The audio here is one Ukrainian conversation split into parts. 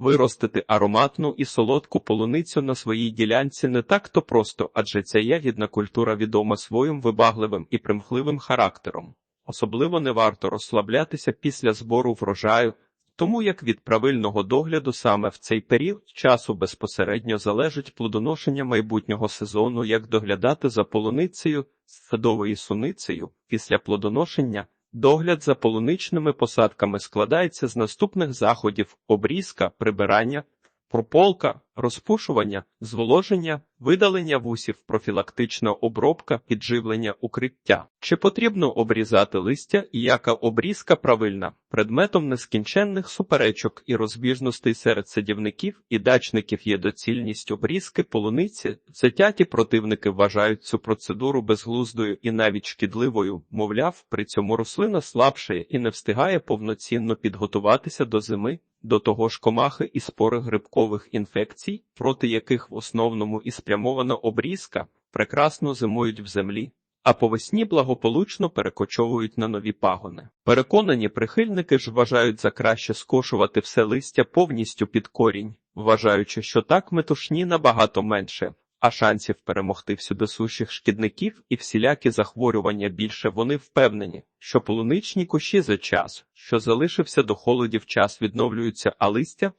Виростити ароматну і солодку полуницю на своїй ділянці не так то просто, адже ця ягідна культура відома своїм вибагливим і примхливим характером. Особливо не варто розслаблятися після збору врожаю, тому як від правильного догляду саме в цей період часу безпосередньо залежить плодоношення майбутнього сезону, як доглядати за полуницею, садовою суницею після плодоношення. Догляд за полуничними посадками складається з наступних заходів: обрізка, прибирання, прополка, розпушування, зволоження, видалення вусів, профілактична обробка, підживлення, укриття. Чи потрібно обрізати листя і яка обрізка правильна? Предметом нескінченних суперечок і розбіжностей серед садівників і дачників є доцільність обрізки полуниці. Затяті противники вважають цю процедуру безглуздою і навіть шкідливою, мовляв, при цьому рослина слабшає і не встигає повноцінно підготуватися до зими. До того ж комахи і спори грибкових інфекцій, проти яких в основному і спрямована обрізка, прекрасно зимують в землі, а по весні благополучно перекочовують на нові пагони. Переконані прихильники ж вважають за краще скошувати все листя повністю під корінь, вважаючи, що так метушні набагато менше. А шансів перемогти всюдисущих шкідників і всілякі захворювання більше вони впевнені, що полуничні кущі за час, що залишився до холодів час відновлюються, а листя,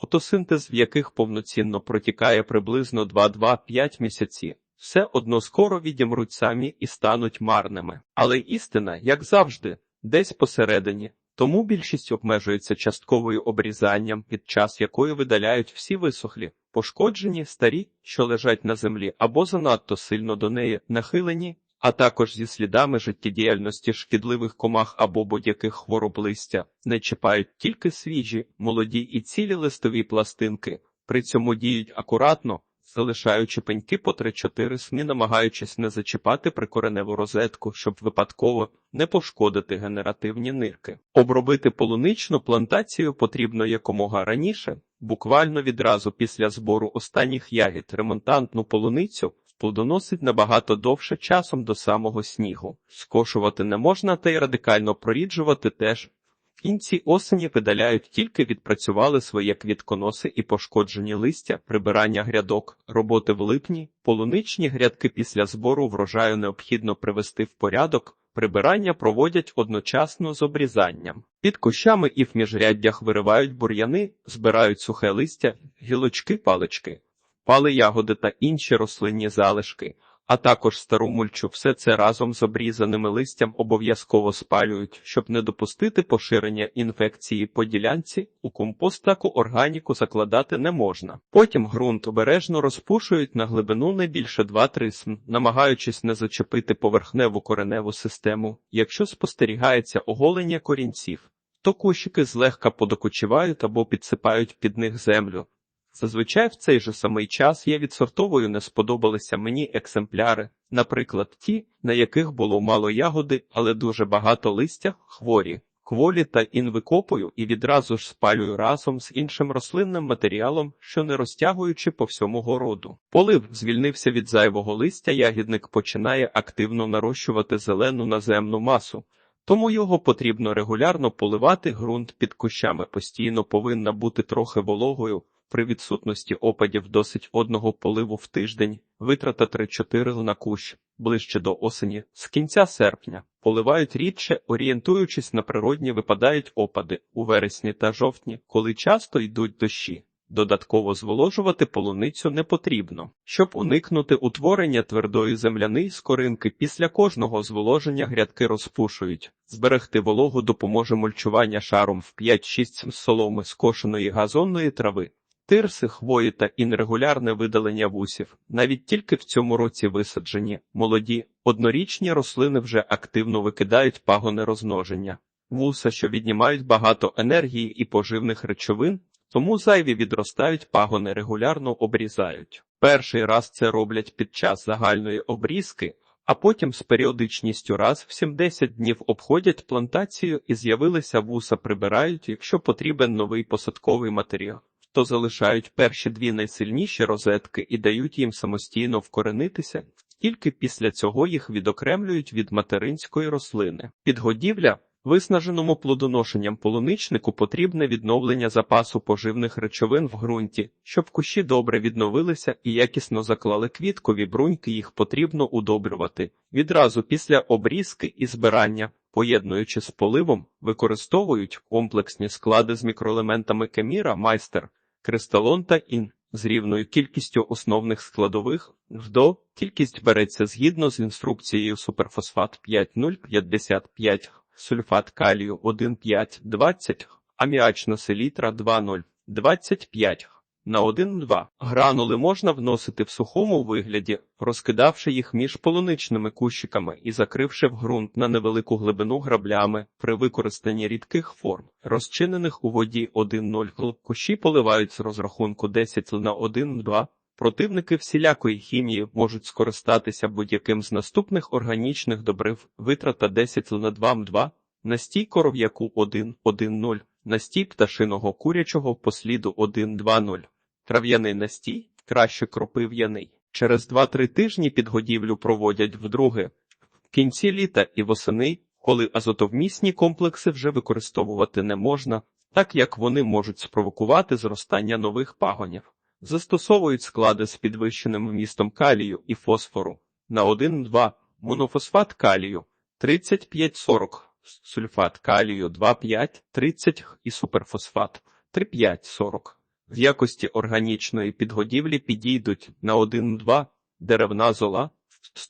фотосинтез в яких повноцінно протікає приблизно 2-2-5 місяці, все одно скоро відімруть самі і стануть марними. Але істина, як завжди, десь посередині. Тому більшість обмежується частковою обрізанням, під час якої видаляють всі висохлі, пошкоджені, старі, що лежать на землі, або занадто сильно до неї нахилені, а також зі слідами життєдіяльності шкідливих комах або будь-яких хвороб листя, не чіпають тільки свіжі, молоді і цілі листові пластинки, при цьому діють акуратно. Залишаючи пеньки по 3-4 сми, намагаючись не зачіпати прикореневу розетку, щоб випадково не пошкодити генеративні нирки. Обробити полуничну плантацію потрібно якомога раніше, буквально відразу після збору останніх ягід ремонтантну полуницю плодоносить набагато довше часом до самого снігу. Скошувати не можна та й радикально проріджувати теж. Кінці осені видаляють тільки відпрацювали своє квітконоси і пошкоджені листя, прибирання грядок, роботи в липні, полуничні грядки після збору врожаю необхідно привести в порядок. Прибирання проводять одночасно з обрізанням. Під кущами і в міжряддях виривають бур'яни, збирають сухе листя, гілочки, палички, пали ягоди та інші рослинні залишки, а також стару мульчу все це разом з обрізаними листям обов'язково спалюють, щоб не допустити поширення інфекції по ділянці, у компост таку органіку закладати не можна. Потім ґрунт обережно розпушують на глибину не більше 2-3 см, намагаючись не зачепити поверхневу кореневу систему, якщо спостерігається оголення корінців. То кущики злегка подокучівають або підсипають під них землю. Зазвичай в цей же самий час я відсортовую не сподобалися мені екземпляри, наприклад, ті, на яких було мало ягоди, але дуже багато листя, хворі, кволі та інвикопую і відразу ж спалюю разом з іншим рослинним матеріалом, що не розтягуючи по всьому городу. Полив звільнився від зайвого листя, ягідник починає активно нарощувати зелену наземну масу. Тому його потрібно регулярно поливати, ґрунт під кущами постійно повинна бути трохи вологою. При відсутності опадів досить одного поливу в тиждень, витрата 3-4 на кущ, ближче до осені, з кінця серпня, поливають рідше, орієнтуючись на природні випадають опади у вересні та жовтні, коли часто йдуть дощі. Додатково зволожувати полуницю не потрібно. Щоб уникнути утворення твердої земляної скоринки після кожного зволоження грядки розпушують. Зберегти вологу допоможе мульчування шаром в 5-6 соломи скошеної газонної трави. Тирси, хвої та інрегулярне видалення вусів, навіть тільки в цьому році висаджені, молоді, однорічні рослини вже активно викидають пагони розмноження, вуса, що віднімають багато енергії і поживних речовин, тому зайві відростають пагони регулярно обрізають. Перший раз це роблять під час загальної обрізки, а потім з періодичністю раз в 70 днів обходять плантацію і з'явилися вуса прибирають, якщо потрібен новий посадковий матеріал то залишають перші дві найсильніші розетки і дають їм самостійно вкоренитися, тільки після цього їх відокремлюють від материнської рослини. Підгодівля Виснаженому плодоношенням полуничнику потрібне відновлення запасу поживних речовин в ґрунті, щоб кущі добре відновилися і якісно заклали квіткові бруньки, їх потрібно удобрювати. Відразу після обрізки і збирання, поєднуючи з поливом, використовують комплексні склади з мікроелементами кеміра, майстер, кристалон та ін з рівною кількістю основних складових. ВДО кількість береться згідно з інструкцією суперфосфат 5,055, сульфат калію 1,5,20, аміачна селітра 2,0, 25 на 1,2. Гранули можна вносити в сухому вигляді, розкидавши їх між полуничними кущиками і закривши в ґрунт на невелику глибину граблями при використанні рідких форм, розчинених у воді 1,0 кущі поливають з розрахунку 10 на 1,2. Противники всілякої хімії можуть скористатися будь-яким з наступних органічних добрив, витрата 10 на 2 настій коров'яку 1,1,0, настій пташиного курячого посліду 1,2,0, трав'яний настій, краще кропив'яний. Через 2-3 тижні підгодівлю проводять вдруге. В кінці літа і восени, коли азотовмісні комплекси вже використовувати не можна, так як вони можуть спровокувати зростання нових пагонів. Застосовують склади з підвищеним вмістом калію і фосфору на 1,2, монофосфат калію 35-40, сульфат калію 2,5-30 і суперфосфат 3,5-40. В якості органічної підгодівлі підійдуть на 1,2 деревна зола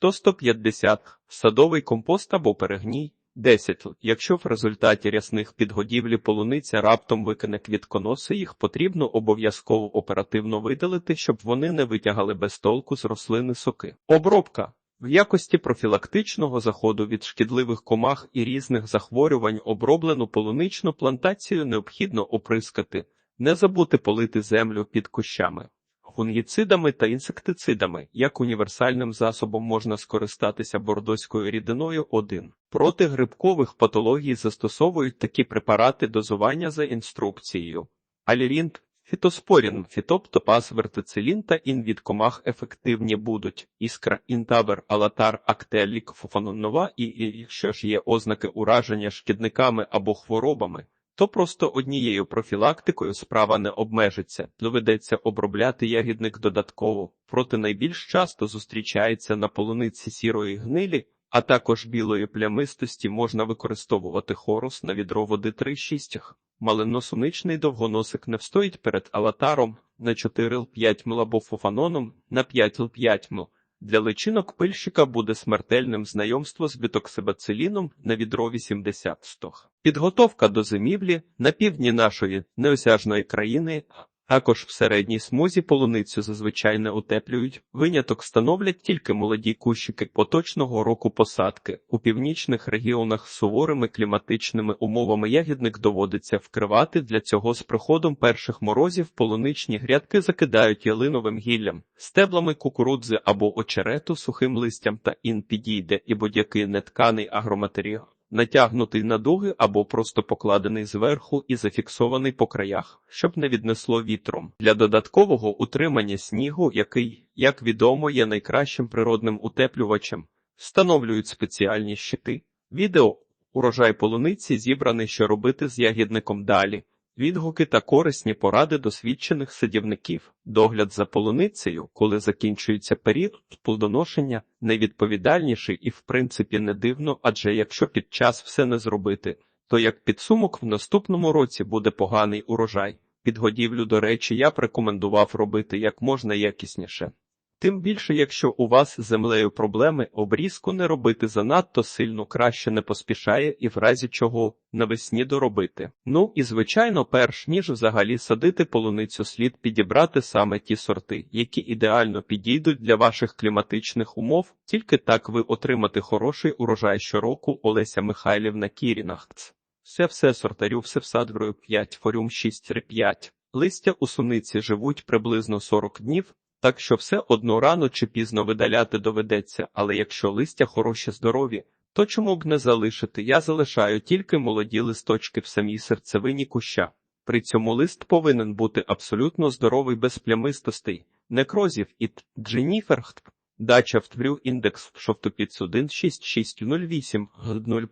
100-150, садовий компост або перегній 10. Якщо в результаті рясних підгодівлі полуниця раптом викине квітконоси, їх потрібно обов'язково оперативно видалити, щоб вони не витягали без толку з рослини соки. Обробка в якості профілактичного заходу від шкідливих комах і різних захворювань оброблену полуничну плантацію необхідно оприскати, не забути полити землю під кущами. Фунгіцидами та інсектицидами, як універсальним засобом можна скористатися бордоською рідиною 1. Проти грибкових патологій застосовують такі препарати дозування за інструкцією. Алірінт, фітоспорін, фітоптопаз, вертицилін та ін від комах ефективні будуть. Іскра, інтабер, алатар, актелік, фофанонова і, і якщо ж є ознаки ураження шкідниками або хворобами, то просто однією профілактикою справа не обмежиться, доведеться обробляти ягідник додатково, проти найбільш часто зустрічається на полуниці сірої гнилі, а також білої плямистості можна використовувати хорус на відро води 3-6. Малиносуничний довгоносик не встоїть перед алатаром на 4-5 мл або фофаноном на 5-5 мл. Для личинок пильщика буде смертельним знайомство з бітоксибациліном на відро 80 стох. Підготовка до зимівлі на півдні нашої неосяжної країни, також в середній смузі полуницю зазвичай не утеплюють. Виняток становлять тільки молоді кущики поточного року посадки. У північних регіонах з суворими кліматичними умовами ягідник доводиться вкривати. Для цього з приходом перших морозів полуничні грядки закидають ялиновим гіллям, стеблами кукурудзи або очерету, сухим листям та ін підійде і будь-який нетканий агроматеріал натягнутий на дуги або просто покладений зверху і зафіксований по краях, щоб не віднесло вітром. Для додаткового утримання снігу, який, як відомо, є найкращим природним утеплювачем, встановлюють спеціальні щити. Відео урожай полуниці зібраний, що робити з ягідником далі. Відгуки та корисні поради досвідчених садівників, догляд за полуницею, коли закінчується період плодоношення, найвідповідальніший і в принципі не дивно, адже якщо під час все не зробити, то як підсумок в наступному році буде поганий урожай. Підгодівлю, до речі, я б рекомендував робити як можна якісніше. Тим більше, якщо у вас з землею проблеми, обрізку не робити занадто сильно краще не поспішає і в разі чого навесні доробити. Ну і звичайно, перш ніж взагалі садити полуницю, слід підібрати саме ті сорти, які ідеально підійдуть для ваших кліматичних умов, тільки так ви отримати хороший урожай щороку Олеся Михайлівна Кірінахц. Все все сортарю все всадгрою 5 форюм 6 5 Листя у суниці живуть приблизно 40 днів. Так що все одно рано чи пізно видаляти доведеться, але якщо листя хороші здорові, то чому б не залишити? Я залишаю тільки молоді листочки в самій серцевині куща. При цьому лист повинен бути абсолютно здоровий без плямистостей, некрозів і дженіферхт. Дача в тврю індекс шовтопіц 1 6608 0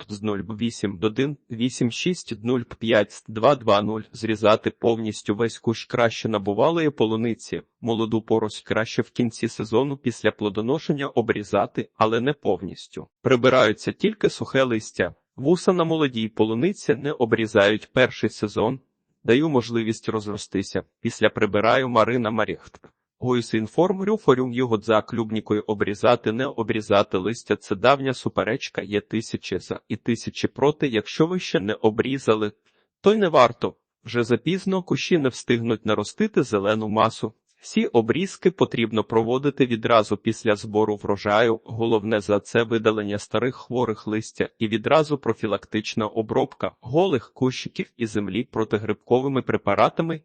08 1 8605 220 зрізати повністю весь кущ краще набувалої полуниці, молоду порость краще в кінці сезону після плодоношення обрізати, але не повністю. Прибираються тільки сухе листя. Вуса на молодій полуниці не обрізають перший сезон. Даю можливість розростися. Після прибираю Марина Маріхт. Гойс інформ рюфорюм його за клюбнікою обрізати, не обрізати листя. Це давня суперечка, є тисячі за і тисячі проти. Якщо ви ще не обрізали, то й не варто. Вже запізно кущі не встигнуть наростити зелену масу. Всі обрізки потрібно проводити відразу після збору врожаю. Головне за це видалення старих хворих листя і відразу профілактична обробка голих кущиків і землі протигрибковими препаратами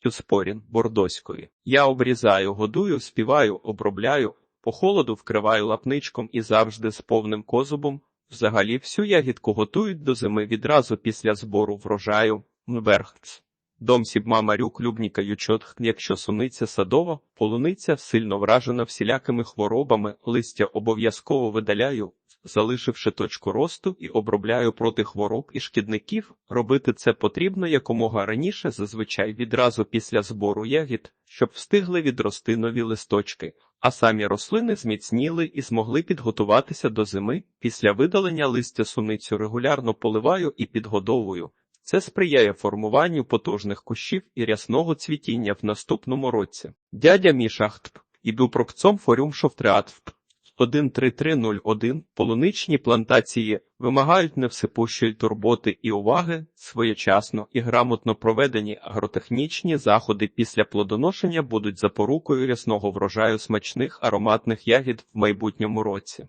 Тюспорін бордоської. Я обрізаю, годую, співаю, обробляю, по холоду вкриваю лапничком і завжди з повним козубом. Взагалі всю ягідку готують до зими відразу після збору врожаю. Мверхц. Дом сібма марюк любніка ючот, якщо суниця садова, полуниця сильно вражена всілякими хворобами, листя обов'язково видаляю, залишивши точку росту і обробляю проти хвороб і шкідників. Робити це потрібно якомога раніше, зазвичай відразу після збору ягід, щоб встигли відрости нові листочки, а самі рослини зміцніли і змогли підготуватися до зими. Після видалення листя суницю регулярно поливаю і підгодовую. Це сприяє формуванню потужних кущів і рясного цвітіння в наступному році. Дядя Мішахт ібупрокцом форюм шовтреат 13301 полуничні плантації вимагають невсипущої турботи і уваги, своєчасно і грамотно проведені агротехнічні заходи після плодоношення будуть запорукою рясного врожаю смачних ароматних ягід в майбутньому році.